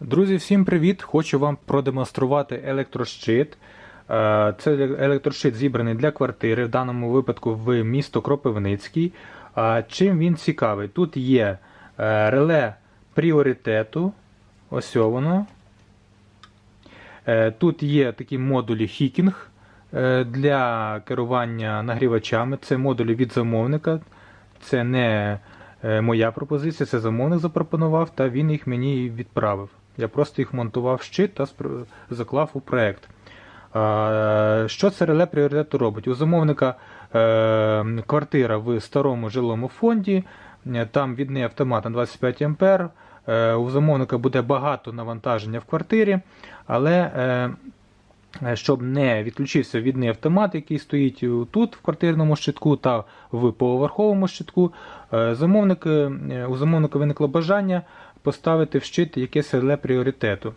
Друзі, всім привіт! Хочу вам продемонструвати електрощит. Е, Це електрощит зібраний для квартири, в даному випадку в місто Кропивницький. А Чим він цікавий? Тут є е, реле пріоритету. Ось воно. Е, Тут є такі модулі хікінг е, для керування нагрівачами. Це модулі від замовника. Це не е, моя пропозиція, це замовник запропонував, та він їх мені відправив. Я просто їх монтував щит та заклав у проект. Що це реле пріоритету робить? У замовника е, квартира в старому жилому фонді, е, там від неї автомат на 25 А. Е, у замовника буде багато навантаження в квартирі, але щоб не відключився відний автомат, який стоїть тут, в квартирному щитку та в поверховому щитку. Замовник, у замовника виникло бажання поставити в щит якесь реле пріоритету.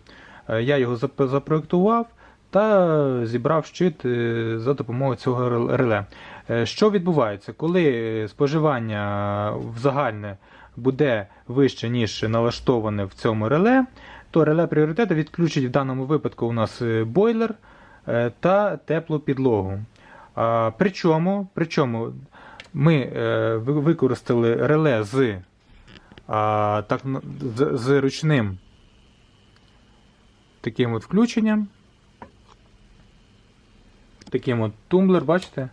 Е, Я його зап- запроектував та зібрав щит е, за допомогою цього реле. Е, Що відбувається, коли споживання в загальне буде вище, ніж налаштоване в цьому реле, то реле пріоритету відключить в даному випадку у нас бойлер та теплу підлогу. Причому, причому ми використали реле з, а, так, з, з ручним таким от включенням. Таким от тумблер, бачите?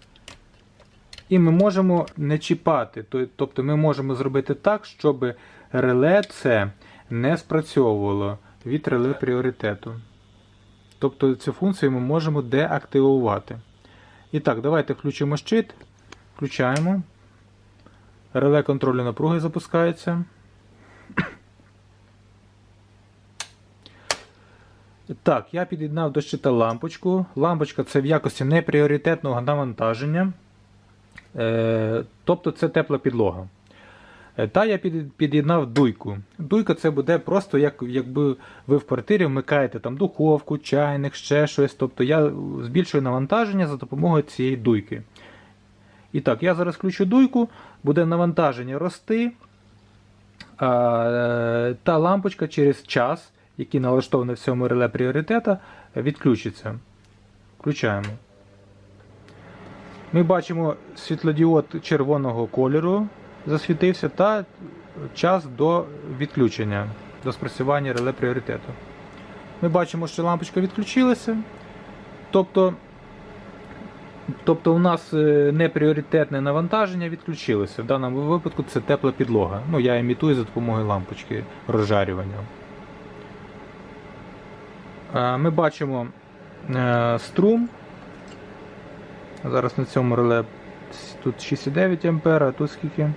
І ми можемо не чіпати. Тобто ми можемо зробити так, щоб реле це не спрацьовувало від реле пріоритету. Тобто цю функцію ми можемо деактивувати. І так, давайте включимо щит. Включаємо. Реле контролю напруги запускається. Так, я під'єднав до щита лампочку. Лампочка це в якості непріоритетного навантаження. Е, тобто це тепла підлога. Е, Та я під'єднав дуйку. Дуйка це буде просто як, якби ви в квартирі вмикаєте там духовку, чайник, ще щось. Тобто я збільшую навантаження за допомогою цієї дуйки. І так, я зараз включу дуйку, буде навантаження рости. Е, та лампочка через час, який налаштований в цьому реле пріоритета, відключиться. Включаємо. Ми бачимо світлодіод червоного кольору засвітився та час до відключення, до спрацювання реле пріоритету. Ми бачимо, що лампочка відключилася. Тобто, тобто у нас е, непріоритетне навантаження відключилося. В даному випадку це тепла підлога. Ну, я імітую за допомогою лампочки розжарювання. Е, Ми бачимо е, струм. Зараз на цьому реле тут 6,9 А, а тут скільки?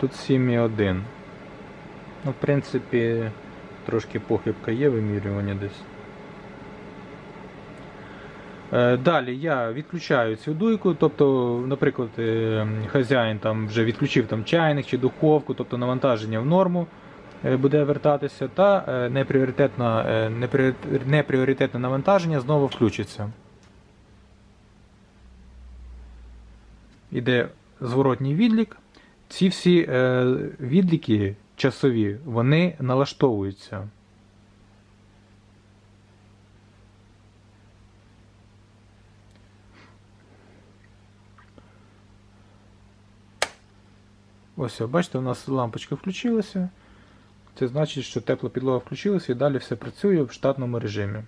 Тут 7,1. Ну, в принципі, трошки похибка є вимірювання десь. Е, Далі я відключаю цю дуйку, тобто, наприклад, хазяїн там вже відключив там чайник чи духовку, тобто навантаження в норму буде вертатися, та е, непріоритетне, е, непріоритетне навантаження знову включиться. Іде зворотній відлік. Ці всі е, відліки часові, вони налаштовуються. Ось, бачите, у нас лампочка включилася. Це значить, що тепла підлога включилася і далі все працює в штатному режимі.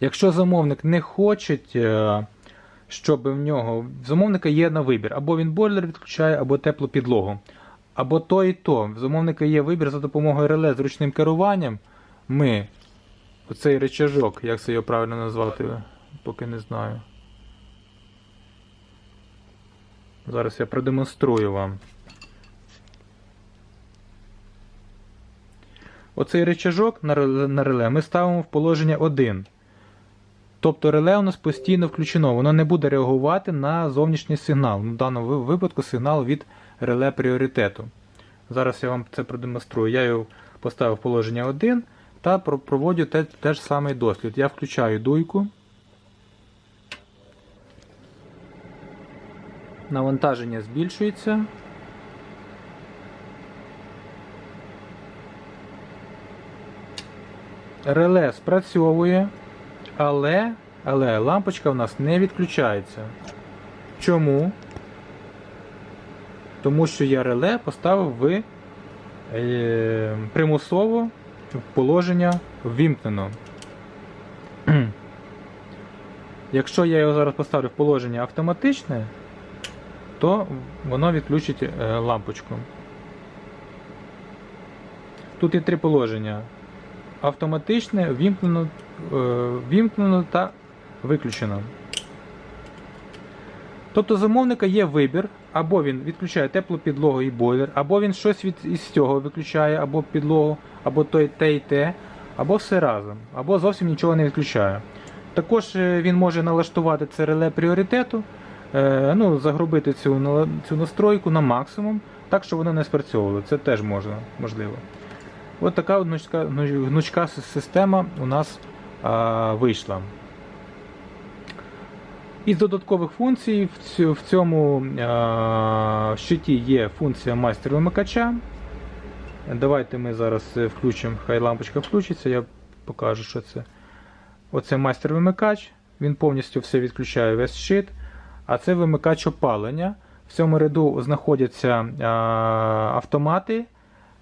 Якщо замовник не хоче, е, щоб в нього в замовника є на вибір, або він бойлер відключає, або теплу підлогу. Або то і то. В замовника є вибір за допомогою реле з ручним керуванням. Ми оцей речажок, як це його правильно назвати, поки не знаю. Зараз я продемонструю вам. Оцей речажок на реле, ми ставимо в положення 1. Тобто реле у нас постійно включено, воно не буде реагувати на зовнішній сигнал. В даному випадку сигнал від реле пріоритету. Зараз я вам це продемонструю. Я його поставив в положення 1 та про- проводжу те, те ж самий дослід. Я включаю дуйку. Навантаження збільшується. Реле спрацьовує, але, але лампочка в нас не відключається. Чому? Тому що я реле поставив в е, примусово в положення ввімкнено. Якщо я його зараз поставлю в положення автоматичне, то воно відключить е, лампочку. Тут є три положення: автоматичне, вімкнено, е, вімкнено та виключено. Тобто замовника є вибір, або він відключає теплу підлогу і бойлер, або він щось від, із цього виключає, або підлогу, або той, те і те, або все разом, або зовсім нічого не відключає. Також е, він може налаштувати це реле пріоритету, е, ну, загробити цю, цю настройку на максимум, так, щоб воно не спрацьовувало. Це теж можна, можливо. От така гнучка, гнучка система у нас а, вийшла. Із додаткових функцій в цьому а, щиті є функція майстер вимикача. Давайте ми зараз е, включимо, хай лампочка включиться, я покажу, що це. Оце майстер вимикач, він повністю все відключає весь щит. А це вимикач опалення. В цьому ряду знаходяться а, автомати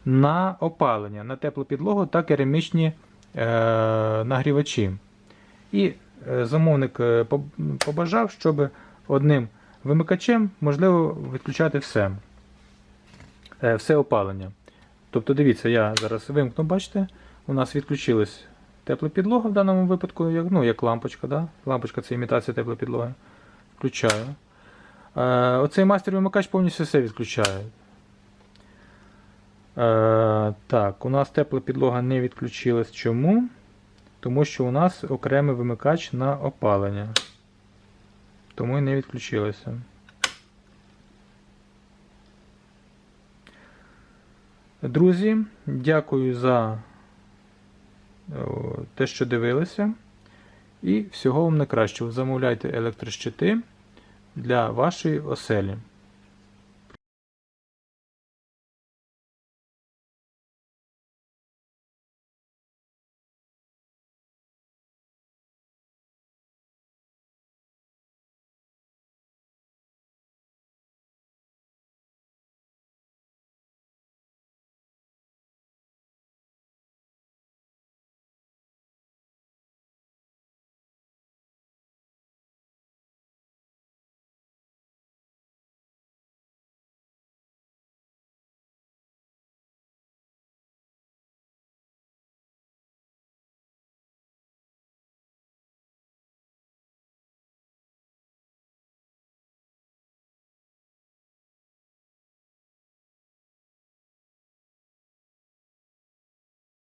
на опалення, на теплу підлогу та керамічні е, нагрівачі. І е, замовник е, побажав, щоб одним вимикачем можливо відключати все, все опалення. Тобто, дивіться, я зараз вимкну, бачите, у нас відключилась тепла підлога в даному випадку, як, ну, як лампочка. Да? Лампочка це імітація теплої підлоги. Включаю. Оцей мастер вимикач повністю все відключає. Е, так, у нас тепла підлога не відключилась. Чому? Тому що у нас окремий вимикач на опалення. Тому і не відключилося. Друзі, дякую за те, що дивилися. І всього вам найкращого. Замовляйте електрощити для вашої оселі.